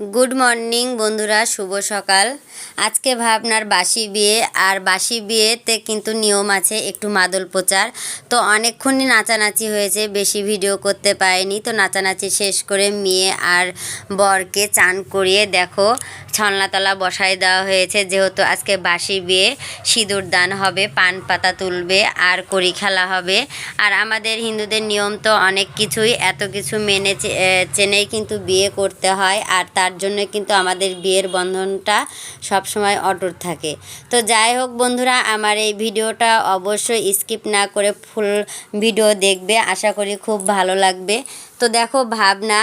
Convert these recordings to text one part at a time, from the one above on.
Good morning বন্ধুরা, শুভ সকাল। আজকে ভাবনার বাসি বিয়ে, আর বাসি বিয়েতে কিন্তু নিয়ম আছে একটু মাদল প্রচার। তো অনেকক্ষণই নাচানাচি হয়েছে, বেশি ভিডিও করতে পারিনি। তো নাচানাচি শেষ করে মেয়ে আর বরকে চান করিয়ে দেখো ছলনাতলা বসাই দেওয়া হয়েছে। যেহেতু আজকে বাসি বিয়ে সিঁদুর দান হবে, পান পাতা তুলবে, আর করি খেলা হবে। আর আমাদের হিন্দুদের নিয়ম তো অনেক কিছুই, এত কিছু মেনে চেনেই কিন্তু বিয়ে করতে হয়। আর তার জন্য কিন্তু আমাদের বিয়ের বন্ধনটা সবসময় অটুট থাকে। তো যাই হোক বন্ধুরা, আমার এই ভিডিওটা অবশ্যই স্কিপ না করে ফুল ভিডিও দেখবে। আশা করি খুব ভালো লাগবে। তো দেখো ভাবনা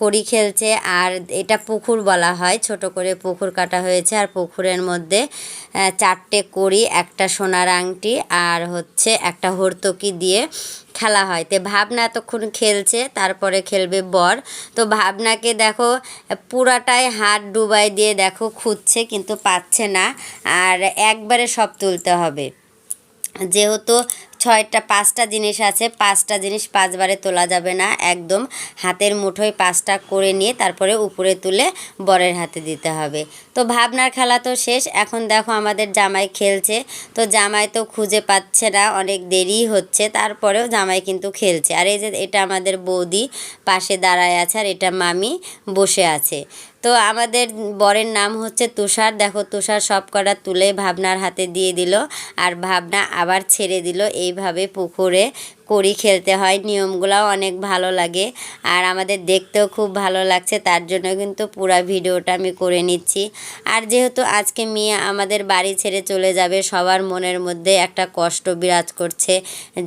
কড়ি খেলছে আর এটা পুকুর বলা হয়। ছোট করে পুকুর কাটা হয়েছে আর পুকুরের মধ্যে চারটে কড়ি, একটা সোনার আংটি আর হচ্ছে একটা হর্তকি দিয়ে খেলা হয়। তো ভাবনা এতক্ষণ খেলছে, তারপরে খেলবে বর। তো ভাবনাকে দেখো, পুরাটাই হাত ডুবাই দিয়ে দেখো খুঁজছে কিন্তু পাচ্ছে না। আর একবারে সব তুলতে হবে। যেহেতু ছয়টা, পাঁচটা জিনিস আছে, পাঁচটা জিনিস পাঁচবারে তোলা যাবে না। একদম হাতের মুঠোয় পাঁচটা করে নিয়ে তারপরে উপরে তুলে বরের হাতে দিতে হবে। তো ভাবনার খেলা তো শেষ। এখন দেখো আমাদের জামাই খেলছে। তো জামাই তো খুঁজে পাচ্ছে না, অনেক দেরি হচ্ছে। তারপরেও জামাই কিন্তু খেলছে। আর এই যে এটা আমাদের বৌদি পাশে দাঁড়ায় আছে আর এটা মামি বসে আছে। তো আমাদের বরের নাম হচ্ছে তুষার। দেখো, তুষার সব কটা তুলে ভাবনার হাতে দিয়ে দিল আর ভাবনা আবার ছেড়ে দিল এইভাবে পুকুরে। কড়ি খেলতে হয়, নিয়মগুলোও অনেক ভালো লাগে। আর আমাদের দেখতেও খুব ভালো লাগছে, তার জন্য কিন্তু পুরো ভিডিওটা আমি করে নিচ্ছি। আর যেহেতু আজকে মেয়ে আমাদের বাড়ি ছেড়ে চলে যাবে, সবার মনের মধ্যে একটা কষ্ট বিরাজ করছে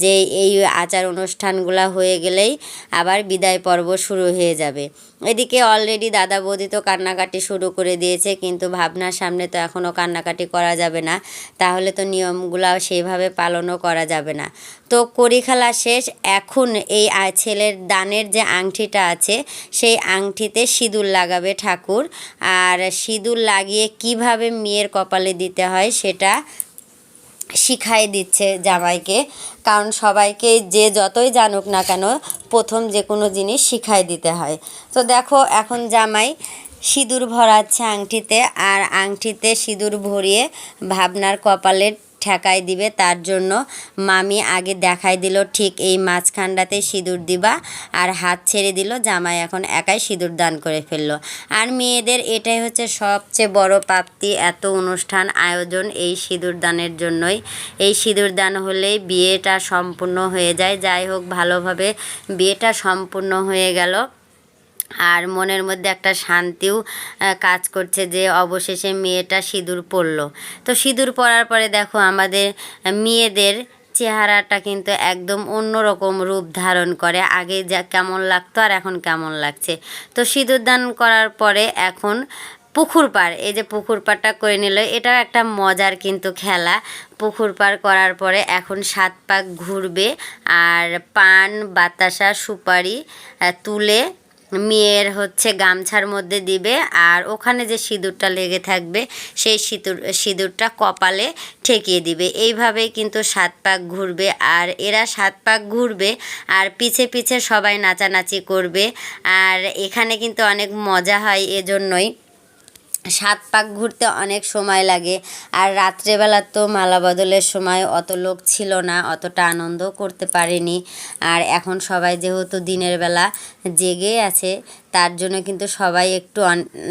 যে এই আচার অনুষ্ঠানগুলো হয়ে গেলেই আবার বিদায় পর্ব শুরু হয়ে যাবে। এদিকে অলরেডি দাদা বৌদি তো কান্নাকাটি শুরু করে দিয়েছে, কিন্তু ভাবনার সামনে তো এখনও কান্নাকাটি করা যাবে না। তাহলে তো নিয়মগুলো সেইভাবে পালনও করা যাবে না। তো কড়ি খেলা শেষ। এখন এই ছেলের দানের যে আংটিটা আছে, সেই আংটিতে সিঁদুর লাগাবে ঠাকুর। আর সিঁদুর লাগিয়ে কীভাবে মেয়ের কপালে দিতে হয়, সেটা শিখাই দিচ্ছে জামাইকে। কারণ সবাইকে যে যতই জানুক না কেন, প্রথম যে কোনো জিনিস শিখাই দিতে হয়। তো দেখো, এখন জামাই সিঁদুর ভরাচ্ছে আংটিতে, আর আংটিতে সিঁদুর ভরিয়ে ভাবনার কপালে ঠেকাই দিবে, তার জন্য মামি আগে দেখাই দিল ঠিক এই মাঝখানটাতে সিঁদুর দিবা আর হাত ছেড়ে দিল, জামাই এখন একাই সিঁদুর দান করে ফেলল। আর মেয়েদের এটাই হচ্ছে সবচেয়ে বড় প্রাপ্তি এত অনুষ্ঠান, আয়োজন এই সিঁদুর দানের জন্যই। এই সিঁদুর দান হলেই বিয়েটা সম্পূর্ণ হয়ে যায়। যাই হোক, ভালোভাবে বিয়েটা সম্পূর্ণ হয়ে গেল। আর মনের মধ্যে একটা শান্তিও কাজ করছে যে অবশেষে মেয়েটা সিঁদুর পরলো তো সিঁদুর পরার পরে দেখো আমাদের মেয়েদের চেহারাটা কিন্তু একদম অন্যরকম রূপ ধারণ করে। আগে যা কেমন লাগতো আর এখন কেমন লাগছে। তো সিঁদুর দান করার পরে এখন পুকুর পাড় এই যে পুকুর পাড়টা করে নিল, এটাও একটা মজার কিন্তু খেলা। পুকুর পাড় করার পরে এখন সাত পাক ঘুরবে আর পান, বাতাসা, সুপারি তুলে মেয়ের হচ্ছে গামছার মধ্যে দিবে আর ওখানে যে সিঁদুরটা লেগে থাকবে, সেই সিঁদুর, সিঁদুরটা কপালে ঠেকিয়ে দিবে। এইভাবেই কিন্তু সাত পাক ঘুরবে আর এরা সাত পাক ঘুরবে আর পিছে পিছে সবাই নাচানাচি করবে। আর এখানে কিন্তু অনেক মজা হয় এজন্যই। সাত পাক ঘুরতে অনেক সময় লাগে। আর রাত্রেবেলা তো মালা বদলের সময় অত লোক ছিল না, অতটা আনন্দ করতে পারেনি। আর এখন সবাই যেহেতু দিনের বেলা জেগে আছে, তার জন্য কিন্তু সবাই একটু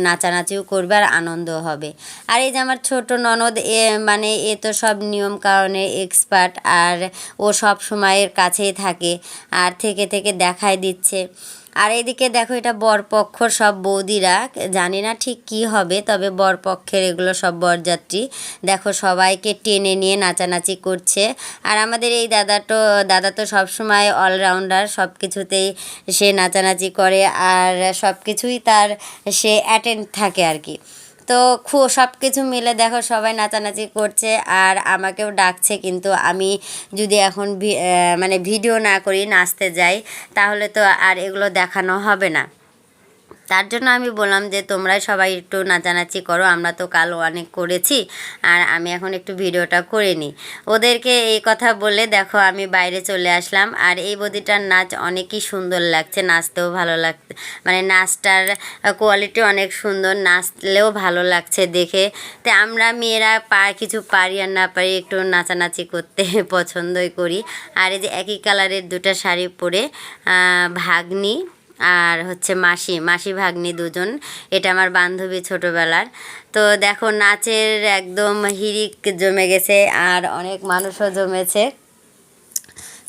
নাচানাচিও করবে আর আনন্দ হবে। আর এই যে আমার ছোট ননদ, এ মানে এ তো সব নিয়ম কারণে এক্সপার্ট, আর ও সব সময়ের কাছেই থাকে, আর থেকে থেকে দেখাই দিচ্ছে। আর এদিকে দেখো এটা বরপক্ষর সব বৌদিরা। জানি না ঠিক কি হবে, তবে বরপক্ষের এগুলো সব বরযাত্রী। দেখো সবাইকে টেনে নিয়ে নাচানাচি করছে। আর আমাদের এই দাদা তো দাদা তো সবসময় অলরাউন্ডার সব কিছুতেই সে নাচানাচি করে। আর সব কিছুই তার, সে অ্যাটেন্ড থাকে আর কি। তো খু সব কিছু মিলে দেখো সবাই নাচানাচি করছে আর আমাকেও ডাকছে কিন্তু আমি যদি এখন মানে ভিডিও না করি, নাচতে যাই, তাহলে তো আর এগুলো দেখানো হবে না। তার জন্য আমি বললাম যে তোমরা সবাই একটু নাচানাচি করো, আমরা তো কাল অনেক করেছি আর আমি এখন একটু ভিডিওটা করে নিই। ওদেরকে এই কথা বলে, দেখো, আমি বাইরে চলে আসলাম আর এই বদিটার নাচ অনেকই সুন্দর লাগছে, নাচতেও ভালো লাগছে। মানে নাচটার কোয়ালিটি অনেক সুন্দর, নাচলেও ভালো লাগছে দেখে। তো আমরা মেয়েরা পা, কিছু পারি আর না পারি একটু নাচানাচি করতে পছন্দই করি। আর এই যে একই কালারের দুটো শাড়ি পরে ভাগ্নি আর হচ্ছে মাসি মাসি ভাগ্নি দুজন। এটা আমার বান্ধবী ছোটোবেলার। তো দেখো, নাচের একদম হিরিক জমে গেছে আর অনেক মানুষও জমেছে।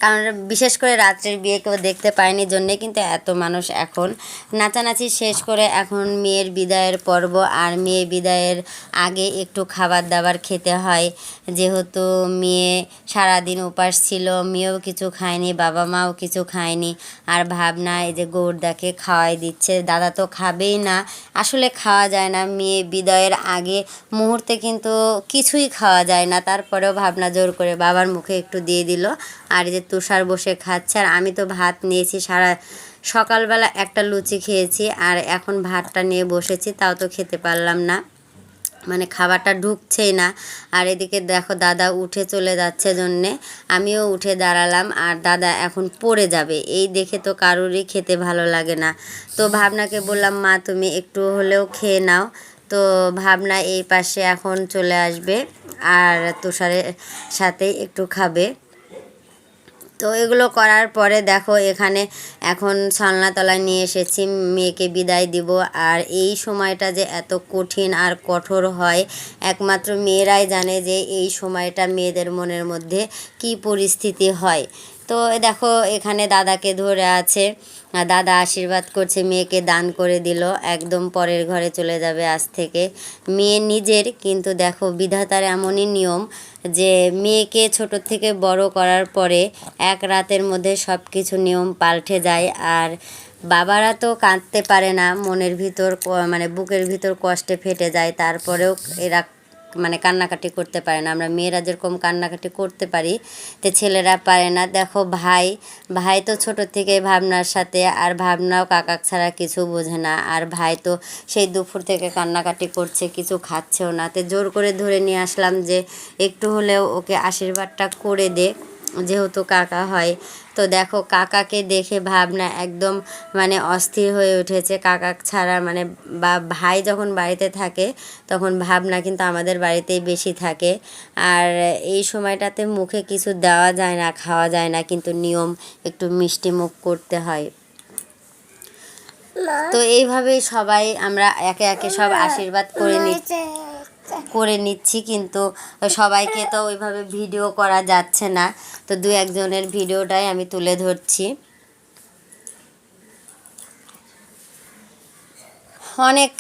কারণ বিশেষ করে রাত্রের বিয়ে কেউ দেখতে পায়নি জন্যে কিন্তু এত মানুষ এখন। নাচানাচি শেষ করে এখন মেয়ের বিদায়ের পর্ব আর মেয়ে বিদায়ের আগে একটু খাবার দাবার খেতে হয়। যেহেতু মেয়ে সারাদিন উপাস ছিল, মেয়েও কিছু খায়নি বাবা মাও কিছু খায়নি। আর ভাবনা, এই যে গৌরদাকে খাওয়াই দিচ্ছে, দাদা তো খাবেই না। আসলে খাওয়া যায় না, মেয়ে বিদায়ের আগে মুহূর্তে কিন্তু কিছুই খাওয়া যায় না। তারপরেও ভাবনা জোর করে বাবার মুখে একটু দিয়ে দিল। আর যে তুষার বসে খাচ্ছে। আর আমি তো ভাত নিয়েছি সারা সকালবেলা একটা লুচি খেয়েছি আর এখন ভাতটা নিয়ে বসেছি, তাও তো খেতে পারলাম না। মানে খাবারটা ঢুকছেই না। আর এদিকে দেখো দাদা উঠে চলে যাচ্ছে জন্যে। আমিও উঠে দাঁড়ালাম আর দাদা এখন পড়ে যাবে। এই দেখে তো কারোরই খেতে ভালো লাগে না। তো ভাবনাকে বললাম, মা, তুমি একটু হলেও খেয়ে নাও। তো ভাবনা এই পাশে এখন চলে আসবে আর তুষারের সাথে একটু খাবে। তো এগুলো করার পরে দেখো এখানে এখন তলায় নিয়ে এসেছি, মেয়েকে বিদায় দিব। আর এই সময়টা যে এত কঠিন আর কঠোর হয়, একমাত্র মেয়েরাই জানে যে এই সময়টা মেয়েদের মনের মধ্যে কি পরিস্থিতি হয়। তো দেখো, এখানে দাদাকে ধরে আছে। দাদা আশীর্বাদ করছে, মেয়েকে দান করে দিল। একদম পরের ঘরে চলে যাবে আজ থেকে। মেয়ে নিজের, কিন্তু দেখো, বিধাতার এমনই নিয়ম যে মেয়েকে ছোট থেকে বড় করার পরে এক রাতের মধ্যে সব কিছু নিয়ম পাল্টে যায়। আর বাবারা তো কাঁদতে পারে না, মনের ভিতর মানে বুকের ভিতর কষ্টে ফেটে যায়। তারপরেও এরা মানে কান্নাকাটি করতে পারে না। আমরা মেয়েরা যেরকম কান্নাকাটি করতে পারি, তো ছেলেরা পারে না। দেখো ভাই ভাই তো ছোট থেকে ভাবনার সাথে, আর ভাবনাও কাকাক ছাড়া কিছু বোঝে না। আর ভাই তো সেই দুপুর থেকে কান্নাকাটি করছে, কিছু খাচ্ছেও না। তো জোর করে ধরে নিয়ে আসলাম যে, একটু হলেও ওকে আশীর্বাদটা করে দে। যেহেতু কাকা হয় তো দেখো কাকাকে দেখে ভাবনা একদম মানে অস্থির হয়ে উঠেছে কাকা ছাড়া মানে বা ভাই যখন বাড়িতে থাকে তখন ভাবনা কিন্তু আমাদের বাড়িতেই বেশি থাকে আর এই সময়টাতে মুখে কিছু দেওয়া যায় না খাওয়া যায় না কিন্তু নিয়ম একটু মিষ্টি মুখ করতে হয় তো এইভাবেই সবাই আমরা একে একে সব আশীর্বাদ করে নিচ্ছি করে নিচ্ছি, কিন্তু সবাইকে তো ওইভাবে ভিডিও করা যাচ্ছে না। তো দু একজনের ভিডিওটাই আমি তুলে ধরছি। অনেক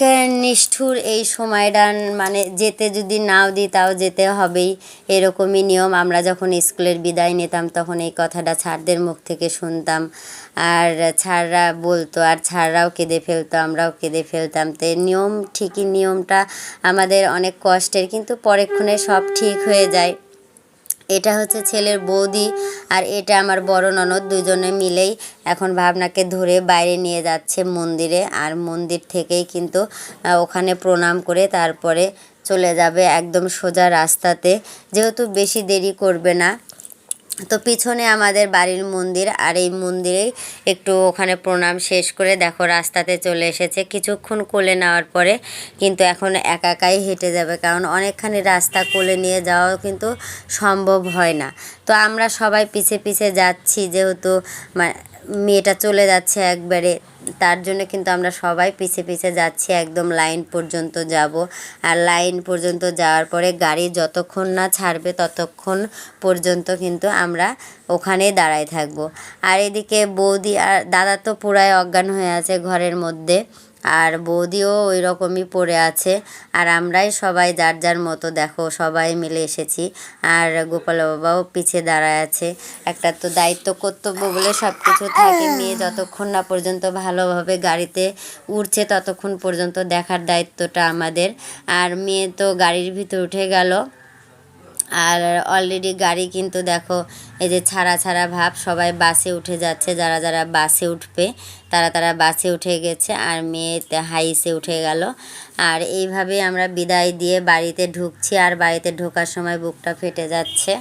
নিষ্ঠুর এই সময়টা মানে যেতে যদি নাও দিই তাও যেতে হবেই। এরকমই নিয়ম। আমরা যখন স্কুলের বিদায় নিতাম তখন এই কথাটা ছাড়দের মুখ থেকে শুনতাম। আর ছাড়রা বলতো, আর ছাড়রাও কেঁদে ফেলতো, আমরাও কেঁদে ফেলতাম। তো নিয়ম ঠিকই নিয়মটা আমাদের অনেক কষ্টের, কিন্তু পরেক্ষণে সব ঠিক হয়ে যায়। এটা হচ্ছে ছেলের বৌদি আর এটা আমার বড় ননদ, দুজনে মিলেই এখন ভাবনাকে ধরে বাইরে নিয়ে যাচ্ছে মন্দিরে আর মন্দির থেকেই কিন্তু ওখানে প্রণাম করে তারপরে চলে যাবে একদম সোজা রাস্তাতে। যেহেতু বেশি দেরি করবে না তো পিছনে আমাদের বাড়ির মন্দির আর এই মন্দিরেই একটু ওখানে প্রণাম শেষ করে দেখো রাস্তাতে চলে এসেছে। কিছুক্ষণ কোলে নেওয়ার পরে কিন্তু এখন একাকাই হেঁটে যাবে কারণ অনেকখানি রাস্তা কোলে নিয়ে যাওয়াও কিন্তু সম্ভব হয় না। তো আমরা সবাই পিছে পিছে যাচ্ছি যেহেতু মা- মেয়েটা চলে যাচ্ছে একবারে। তার জন্য কিন্তু আমরা সবাই পিছে পিছে যাচ্ছি, একদম লাইন পর্যন্ত যাব। আর লাইন পর্যন্ত যাওয়ার পরে গাড়ি যতক্ষণ না ছাড়বে ততক্ষণ পর্যন্ত কিন্তু আমরা ওখানে দাঁড়ায় থাকব। আর এদিকে বৌদি আর দাদা তো পুরাই অজ্ঞান হয়ে আছে ঘরের মধ্যে। আর বৌদিও ওই রকমই পড়ে আছে। আর আমরাই সবাই যার যার মতো, দেখো, সবাই মিলে এসেছি। আর গোপাল বাবাও পিছে দাঁড়ায় আছে। একটা তো দায়িত্ব, কর্তব্য বলে সব কিছু থাকে। মেয়ে যতক্ষণ না পর্যন্ত ভালোভাবে গাড়িতে উঠছে ততক্ষণ পর্যন্ত দেখার দায়িত্বটা আমাদের। আর মেয়ে তো গাড়ির ভিতর উঠে গেল। আর অলরেডি গাড়ি কিন্তু দেখো, এই যে ছাড়া ছাড়া ভাব, সবাই বাসে উঠে যাচ্ছে, যারা যারা বাসে উঠবে, তারা তারা বাসে উঠে গেছে, আর মেয়েতে হাইসে উঠে গেল। আর এইভাবে আমরা বিদায় দিয়ে বাড়িতে ঢুকছি, আর বাড়িতে ঢোকার সময় বুকটা ফেটে যাচ্ছে।